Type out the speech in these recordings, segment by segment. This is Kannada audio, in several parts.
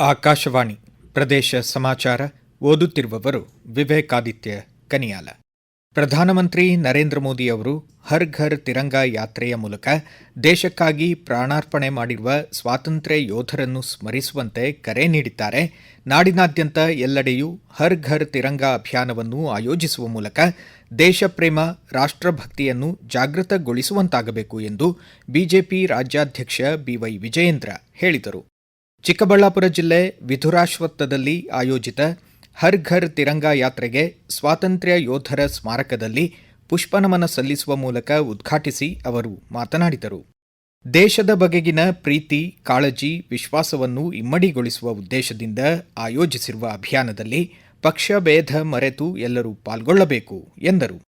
ಆಕಾಶವಾಣಿ ಪ್ರದೇಶ ಸಮಾಚಾರ ಓದುತ್ತಿರುವವರು ವಿವೇಕಾದಿತ್ಯ ಕನಿಯಾಲ. ಪ್ರಧಾನಮಂತ್ರಿ ನರೇಂದ್ರ ಮೋದಿ ಅವರು ಹರ್ ಘರ್ ತಿರಂಗಾ ಯಾತ್ರೆಯ ಮೂಲಕ ದೇಶಕ್ಕಾಗಿ ಪ್ರಾಣಾರ್ಪಣೆ ಮಾಡಿರುವ ಸ್ವಾತಂತ್ರ್ಯ ಯೋಧರನ್ನು ಸ್ಮರಿಸುವಂತೆ ಕರೆ ನೀಡಿದ್ದಾರೆ. ನಾಡಿನಾದ್ಯಂತ ಎಲ್ಲೆಡೆಯೂ ಹರ್ ಘರ್ ತಿರಂಗಾ ಅಭಿಯಾನವನ್ನು ಆಯೋಜಿಸುವ ಮೂಲಕ ದೇಶಪ್ರೇಮ ರಾಷ್ಟ್ರಭಕ್ತಿಯನ್ನು ಜಾಗೃತಗೊಳಿಸುವಂತಾಗಬೇಕು ಎಂದು ಬಿಜೆಪಿ ರಾಜ್ಯಾಧ್ಯಕ್ಷ ಬಿವೈ ವಿಜಯೇಂದ್ರ ಹೇಳಿದರು. ಚಿಕ್ಕಬಳ್ಳಾಪುರ ಜಿಲ್ಲೆ ವಿಧುರಾಶ್ವತ್ಥದಲ್ಲಿ ಆಯೋಜಿತ ಹರ್ ಘರ್ ತಿರಂಗಾ ಯಾತ್ರೆಗೆ ಸ್ವಾತಂತ್ರ್ಯ ಯೋಧರ ಸ್ಮಾರಕದಲ್ಲಿ ಪುಷ್ಪನಮನ ಸಲ್ಲಿಸುವ ಮೂಲಕ ಉದ್ಘಾಟಿಸಿ ಅವರು ಮಾತನಾಡಿದರು. ದೇಶದ ಬಗೆಗಿನ ಪ್ರೀತಿ, ಕಾಳಜಿ, ವಿಶ್ವಾಸವನ್ನು ಇಮ್ಮಡಿಗೊಳಿಸುವ ಉದ್ದೇಶದಿಂದ ಆಯೋಜಿಸಿರುವ ಅಭಿಯಾನದಲ್ಲಿ ಪಕ್ಷಭೇದ ಮರೆತು ಎಲ್ಲರೂ ಪಾಲ್ಗೊಳ್ಳಬೇಕು ಎಂದರು.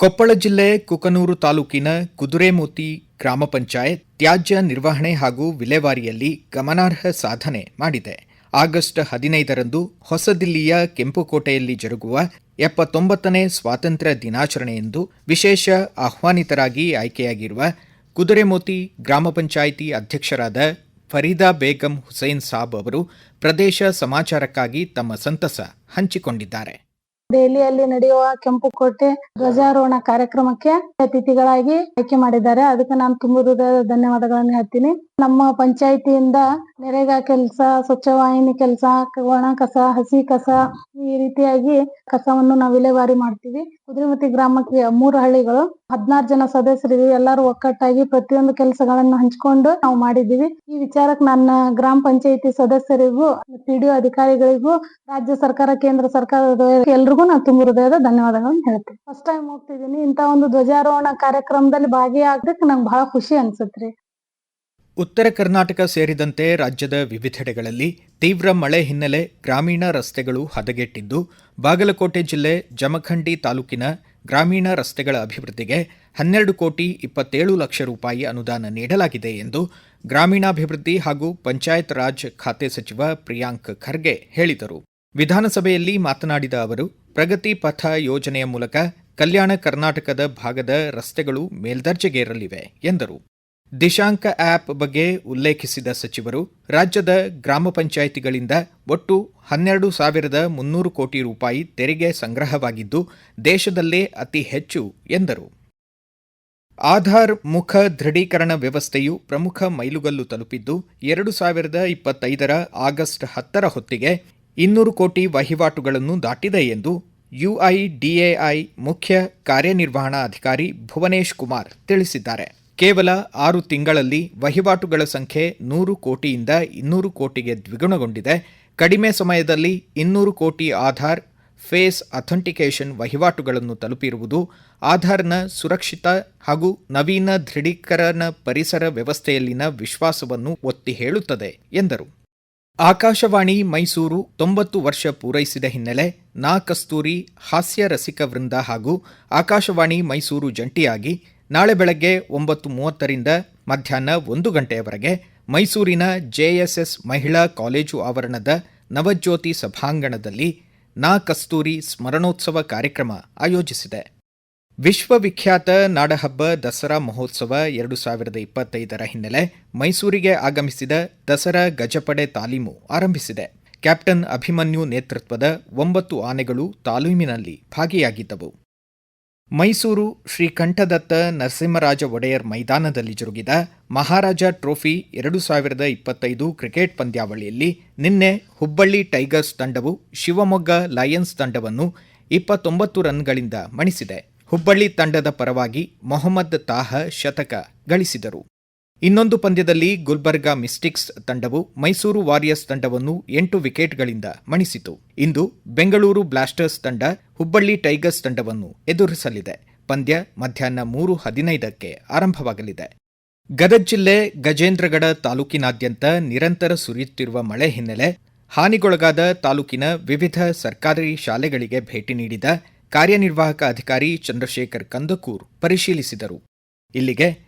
ಕೊಪ್ಪಳ ಜಿಲ್ಲೆ ಕುಕನೂರು ತಾಲೂಕಿನ ಕುದುರೆಮೋತಿ ಗ್ರಾಮ ಪಂಚಾಯತ್ ತ್ಯಾಜ್ಯ ನಿರ್ವಹಣೆ ಹಾಗೂ ವಿಲೇವಾರಿಯಲ್ಲಿ ಗಮನಾರ್ಹ ಸಾಧನೆ ಮಾಡಿದೆ. ಆಗಸ್ಟ್ ಹದಿನೈದರಂದು ಹೊಸದಿಲ್ಲಿಯ ಕೆಂಪುಕೋಟೆಯಲ್ಲಿ ಜರುಗುವ ಎಪ್ಪತ್ತೊಂಬತ್ತನೇ ಸ್ವಾತಂತ್ರ್ಯ ದಿನಾಚರಣೆಯಂದು ವಿಶೇಷ ಆಹ್ವಾನಿತರಾಗಿ ಆಯ್ಕೆಯಾಗಿರುವ ಕುದುರೆಮೋತಿ ಗ್ರಾಮ ಪಂಚಾಯಿತಿ ಅಧ್ಯಕ್ಷರಾದ ಫರೀದಾ ಬೇಗಂ ಹುಸೇನ್ ಸಾಬ್ ಅವರು ಪ್ರದೇಶ ಸಮಾಚಾರಕ್ಕಾಗಿ ತಮ್ಮ ಸಂತಸ ಹಂಚಿಕೊಂಡಿದ್ದಾರೆ. ದೆಹಲಿಯಲ್ಲಿ ನಡೆಯುವ ಕೆಂಪು ಕೋಟೆ ಧ್ವಜಾರೋಹಣ ಕಾರ್ಯಕ್ರಮಕ್ಕೆ ಅತಿಥಿಗಳಾಗಿ ಆಯ್ಕೆ ಮಾಡಿದ್ದಾರೆ. ಅದಕ್ಕೆ ನಾನು ತುಂಬ ಹೃದಯದ ಧನ್ಯವಾದಗಳನ್ನು ಹೇಳ್ತೀನಿ. ನಮ್ಮ ಪಂಚಾಯಿತಿಯಿಂದ ನರೇಗಾ ಕೆಲಸ, ಸ್ವಚ್ಛವಾಹಿನಿ ಕೆಲಸ, ಒಣ ಕಸ, ಹಸಿ ಕಸ, ಈ ರೀತಿಯಾಗಿ ಕಸವನ್ನು ನಾವು ವಿಲೇವಾರಿ ಮಾಡ್ತೀವಿ. ಕುದ್ರಿಮತಿ ಗ್ರಾಮಕ್ಕೆ ಮೂರು ಹಳ್ಳಿಗಳು, ಹದಿನಾರು ಜನ ಸದಸ್ಯರಿದ್ದೀವಿ ಎಲ್ಲರೂ ಒಕ್ಕಟ್ಟಾಗಿ ಪ್ರತಿಯೊಂದು ಕೆಲಸಗಳನ್ನು ಹಂಚಿಕೊಂಡು ನಾವು ಮಾಡಿದ್ದೀವಿ. ಈ ವಿಚಾರಕ್ಕೆ ನನ್ನ ಗ್ರಾಮ ಪಂಚಾಯಿತಿ ಸದಸ್ಯರಿಗೂ, ಪಿಡಿಒ ಅಧಿಕಾರಿಗಳಿಗೂ, ರಾಜ್ಯ ಸರ್ಕಾರ, ಕೇಂದ್ರ ಸರ್ಕಾರದ ಎಲ್ರಿಗೂ ನಾನು ತುಂಬ ಹೃದಯದ ಧನ್ಯವಾದಗಳನ್ನು ಹೇಳ್ತೀನಿ. ಫಸ್ಟ್ ಟೈಮ್ ಹೋಗ್ತಿದ್ದೀನಿ. ಇಂತ ಒಂದು ಧ್ವಜಾರೋಹಣ ಕಾರ್ಯಕ್ರಮದಲ್ಲಿ ಭಾಗಿಯಾಗದಕ್ಕೆ ನಂಗೆ ಬಹಳ ಖುಷಿ ಅನ್ಸುತ್ರಿ. ಉತ್ತರ ಕರ್ನಾಟಕ ಸೇರಿದಂತೆ ರಾಜ್ಯದ ವಿವಿಧೆಡೆಗಳಲ್ಲಿ ತೀವ್ರ ಮಳೆ ಹಿನ್ನೆಲೆ ಗ್ರಾಮೀಣ ರಸ್ತೆಗಳು ಹದಗೆಟ್ಟಿದ್ದು, ಬಾಗಲಕೋಟೆ ಜಿಲ್ಲೆ ಜಮಖಂಡಿ ತಾಲೂಕಿನ ಗ್ರಾಮೀಣ ರಸ್ತೆಗಳ ಅಭಿವೃದ್ಧಿಗೆ ಹನ್ನೆರಡು ಕೋಟಿ ಇಪ್ಪತ್ತೇಳು ಲಕ್ಷ ರೂಪಾಯಿ ಅನುದಾನ ನೀಡಲಾಗಿದೆ ಎಂದು ಗ್ರಾಮೀಣಾಭಿವೃದ್ಧಿ ಹಾಗೂ ಪಂಚಾಯತ್ ರಾಜ್ ಖಾತೆ ಸಚಿವ ಪ್ರಿಯಾಂಕ್ ಖರ್ಗೆ ಹೇಳಿದರು. ವಿಧಾನಸಭೆಯಲ್ಲಿ ಮಾತನಾಡಿದ ಅವರು, ಪ್ರಗತಿ ಪಥ ಯೋಜನೆಯ ಮೂಲಕ ಕಲ್ಯಾಣ ಕರ್ನಾಟಕದ ಭಾಗದ ರಸ್ತೆಗಳು ಮೇಲ್ದರ್ಜೆಗೇರಲಿವೆ ಎಂದರು. ದಿಶಾಂಕ ಆಪ್ ಬಗ್ಗೆ ಉಲ್ಲೇಖಿಸಿದ ಸಚಿವರು, ರಾಜ್ಯದ ಗ್ರಾಮ ಪಂಚಾಯಿತಿಗಳಿಂದ ಒಟ್ಟು ಹನ್ನೆರಡು ಸಾವಿರದ ಮುನ್ನೂರು ಕೋಟಿ ರೂಪಾಯಿ ತೆರಿಗೆ ಸಂಗ್ರಹವಾಗಿದ್ದು, ದೇಶದಲ್ಲೇ ಅತಿ ಹೆಚ್ಚು, ಎಂದರು. ಆಧಾರ್ ಮುಖ ದೃಢೀಕರಣ ವ್ಯವಸ್ಥೆಯು ಪ್ರಮುಖ ಮೈಲುಗಲ್ಲು ತಲುಪಿದ್ದು, ಎರಡು ಸಾವಿರದ ಇಪ್ಪತ್ತೈದರ ಆಗಸ್ಟ್ ಹತ್ತರ ಹೊತ್ತಿಗೆ ಇನ್ನೂರು ಕೋಟಿ ವಹಿವಾಟುಗಳನ್ನು ದಾಟಿದೆ ಎಂದು ಯುಐಡಿಎಐ ಮುಖ್ಯ ಕಾರ್ಯನಿರ್ವಹಣಾ ಅಧಿಕಾರಿ ಭುವನೇಶ್ ಕುಮಾರ್ ತಿಳಿಸಿದ್ದಾರೆ. ಕೇವಲ ಆರು ತಿಂಗಳಲ್ಲಿ ವಹಿವಾಟುಗಳ ಸಂಖ್ಯೆ ನೂರು ಕೋಟಿಯಿಂದ ಇನ್ನೂರು ಕೋಟಿಗೆ ದ್ವಿಗುಣಗೊಂಡಿದೆ. ಕಡಿಮೆ ಸಮಯದಲ್ಲಿ ಇನ್ನೂರು ಕೋಟಿ ಆಧಾರ್, ಫೇಸ್ ಅಥೆಂಟಿಕೇಷನ್ ವಹಿವಾಟುಗಳನ್ನು ತಲುಪಿರುವುದು, ಆಧಾರ್ನ ಸುರಕ್ಷಿತ ಹಾಗೂ ನವೀನ ದೃಢೀಕರಣ ಪರಿಸರ ವ್ಯವಸ್ಥೆಯಲ್ಲಿನ ವಿಶ್ವಾಸವನ್ನು ಒತ್ತಿ ಹೇಳುತ್ತದೆ, ಎಂದರು. ಆಕಾಶವಾಣಿ ಮೈಸೂರು ತೊಂಬತ್ತು ವರ್ಷ ಪೂರೈಸಿದ ಹಿನ್ನೆಲೆ ನಾ ಕಸ್ತೂರಿ ಹಾಸ್ಯ ರಸಿಕ ವೃಂದ ಹಾಗೂ ಆಕಾಶವಾಣಿ ಮೈಸೂರು ಜಂಟಿಯಾಗಿ ನಾಳೆ ಬೆಳಗ್ಗೆ ಒಂಬತ್ತು ಮೂವತ್ತರಿಂದ ಮಧ್ಯಾಹ್ನ ಒಂದು ಗಂಟೆಯವರೆಗೆ ಮೈಸೂರಿನ ಜೆಎಸ್ಎಸ್ ಮಹಿಳಾ ಕಾಲೇಜು ಆವರಣದ ನವಜ್ಯೋತಿ ಸಭಾಂಗಣದಲ್ಲಿ ನಾ ಕಸ್ತೂರಿ ಸ್ಮರಣೋತ್ಸವ ಕಾರ್ಯಕ್ರಮ ಆಯೋಜಿಸಿದೆ. ವಿಶ್ವವಿಖ್ಯಾತ ನಾಡಹಬ್ಬ ದಸರಾ ಮಹೋತ್ಸವ ಎರಡು ಸಾವಿರದ ಇಪ್ಪತ್ತೈದರ ಹಿನ್ನೆಲೆ ಮೈಸೂರಿಗೆ ಆಗಮಿಸಿದ ದಸರಾ ಗಜಪಡೆ ತಾಲೀಮು ಆರಂಭಿಸಿದೆ. ಕ್ಯಾಪ್ಟನ್ ಅಭಿಮನ್ಯು ನೇತೃತ್ವದ ಒಂಬತ್ತು ಆನೆಗಳು ತಾಲೀಮಿನಲ್ಲಿ ಭಾಗಿಯಾಗಿದ್ದವು. ಮೈಸೂರು ಶ್ರೀಕಂಠದತ್ತ ನರಸಿಂಹರಾಜ ಒಡೆಯರ್ ಮೈದಾನದಲ್ಲಿ ಜರುಗಿದ ಮಹಾರಾಜ ಟ್ರೋಫಿ ಎರಡು ಸಾವಿರದ ಇಪ್ಪತ್ತೈದು ಕ್ರಿಕೆಟ್ ಪಂದ್ಯಾವಳಿಯಲ್ಲಿ ನಿನ್ನೆ ಹುಬ್ಬಳ್ಳಿ ಟೈಗರ್ಸ್ ತಂಡವು ಶಿವಮೊಗ್ಗ ಲಯನ್ಸ್ ತಂಡವನ್ನು ಇಪ್ಪತ್ತೊಂಬತ್ತು ರನ್ಗಳಿಂದ ಮಣಿಸಿದೆ. ಹುಬ್ಬಳ್ಳಿ ತಂಡದ ಪರವಾಗಿ ಮೊಹಮ್ಮದ್ ತಾಹ ಶತಕ ಗಳಿಸಿದರು. ಇನ್ನೊಂದು ಪಂದ್ಯದಲ್ಲಿ ಗುಲ್ಬರ್ಗಾ ಮಿಸ್ಟಿಕ್ಸ್ ತಂಡವು ಮೈಸೂರು ವಾರಿಯರ್ಸ್ ತಂಡವನ್ನು ಎಂಟು ವಿಕೆಟ್ಗಳಿಂದ ಮಣಿಸಿತು. ಇಂದು ಬೆಂಗಳೂರು ಬ್ಲಾಸ್ಟರ್ಸ್ ತಂಡ ಹುಬ್ಬಳ್ಳಿ ಟೈಗರ್ಸ್ ತಂಡವನ್ನು ಎದುರಿಸಲಿದೆ. ಪಂದ್ಯ ಮಧ್ಯಾಹ್ನ ಮೂರು ಹದಿನೈದಕ್ಕೆ ಆರಂಭವಾಗಲಿದೆ. ಗದಗ ಜಿಲ್ಲೆ ಗಜೇಂದ್ರಗಡ ತಾಲೂಕಿನಾದ್ಯಂತ ನಿರಂತರ ಸುರಿಯುತ್ತಿರುವ ಮಳೆ ಹಿನ್ನೆಲೆ ಹಾನಿಗೊಳಗಾದ ತಾಲೂಕಿನ ವಿವಿಧ ಸರ್ಕಾರಿ ಶಾಲೆಗಳಿಗೆ ಭೇಟಿ ನೀಡಿದ ಕಾರ್ಯನಿರ್ವಾಹಕ ಅಧಿಕಾರಿ ಚಂದ್ರಶೇಖರ್ ಕಂದಕೂರ್ ಪರಿಶೀಲಿಸಿದರು. ಇಲ್ಲಿಗೆ